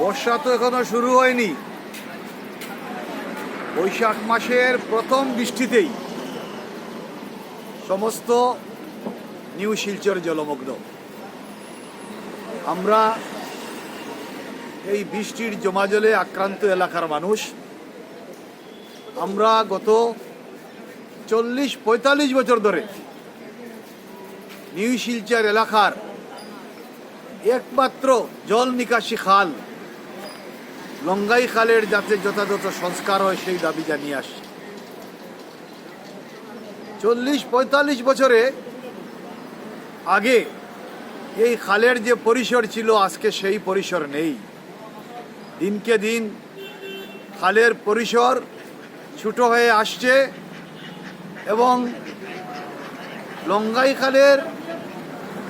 বর্ষা তো এখনও শুরু হয়নি। বৈশাখ মাসের প্রথম বৃষ্টিতেই সমস্ত নিউ শিলচর জলমগ্ন। আমরা এই বৃষ্টির জমা জলে আক্রান্ত এলাকার মানুষ। আমরা গত চল্লিশ, পঁয়তাল্লিশ বছর ধরে নিউ শিলচর এলাকার একমাত্র জল নিকাশি খাল লঙ্গাই খালের যাতে যথাযথ সংস্কার হয় সেই দাবি জানিয়ে আসছে। চল্লিশ, পঁয়তাল্লিশ বছরে আগে এই খালের যে পরিসর ছিল, আজকে সেই পরিসর নেই। দিনকে দিন খালের পরিসর ছোট হয়ে আসছে এবং লঙ্গাই খালের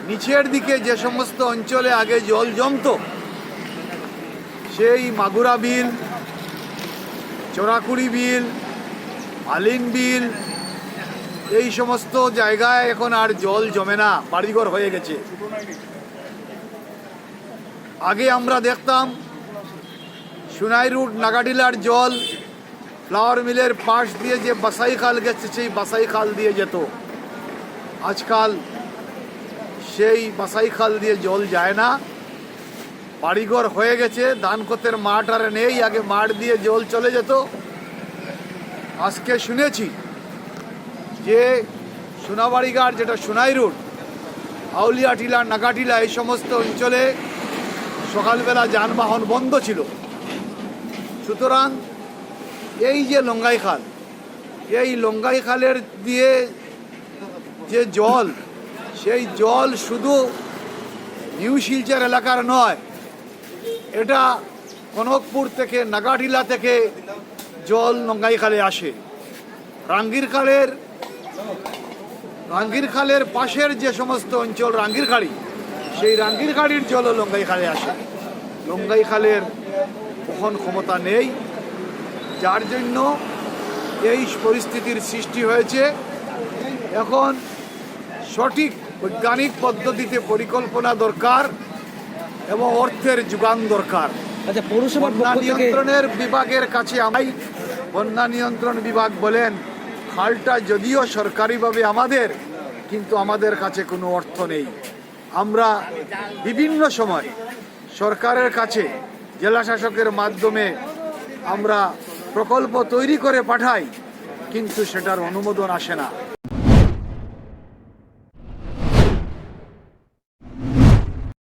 নিচের দিকে যে সমস্ত অঞ্চলে আগে জল জমতো সেই মাগুরা বিল, চোরাকুড়ি বিল আলিন বিল, এই সমস্ত জায়গায় এখন আর জল জমে না, বাড়িঘর হয়ে গেছে। আগে আমরা দেখতাম সুনাই রুট, নাগাডিলার জল, ফ্লাওয়ার মিলের পাশ দিয়ে যে বাসাই খাল গেছে, সেই বাসাই খাল দিয়ে যেত। আজকাল সেই বাসাই খাল দিয়ে জল যায় না। বাড়িঘর হয়ে গেছে ধান ক্ষেতের মাঠ আর নেই, আগে মাঠ দিয়ে জল চলে যেত। আজকে শুনেছি যে সোনাবাড়িঘাট, যেটা সোনাই রোড আউলিয়া টিলা নাগাটিলা, এই সমস্ত অঞ্চলে সকালবেলা যানবাহন বন্ধ ছিল। সুতরাং এই যে লঙ্গাই খাল এই লঙ্গাই খালের দিয়ে যে জল, সেই জল শুধু নিউ শিলচর এলাকার নয় এটা কনকপুর থেকে নাগাটিলা থেকে জল লঙ্গাই খালে আসে। রাঙ্গির খালের রাঙ্গির খালের পাশের যে সমস্ত অঞ্চল রাঙ্গির খাড়ি সেই রাঙ্গির খাড়ির জলও লঙ্গাই খালে আসে। লঙ্গাই খালের বহন ক্ষমতা নেই। যার জন্য এই পরিস্থিতির সৃষ্টি হয়েছে। এখন সঠিক বৈজ্ঞানিক পদ্ধতিতে পরিকল্পনা দরকার। এবং অর্থের যোগান দরকার। আচ্ছা নিয়ন্ত্রণের বিভাগের কাছে আমাই বন্যা নিয়ন্ত্রণ বিভাগ বলেন খালটা যদিও সরকারিভাবে আমাদের কিন্তু আমাদের কাছে কোনো অর্থ নেই। আমরা বিভিন্ন সময় সরকারের কাছে জেলা শাসকের মাধ্যমে আমরা প্রকল্প তৈরি করে পাঠাই কিন্তু সেটার অনুমোদন আসে না।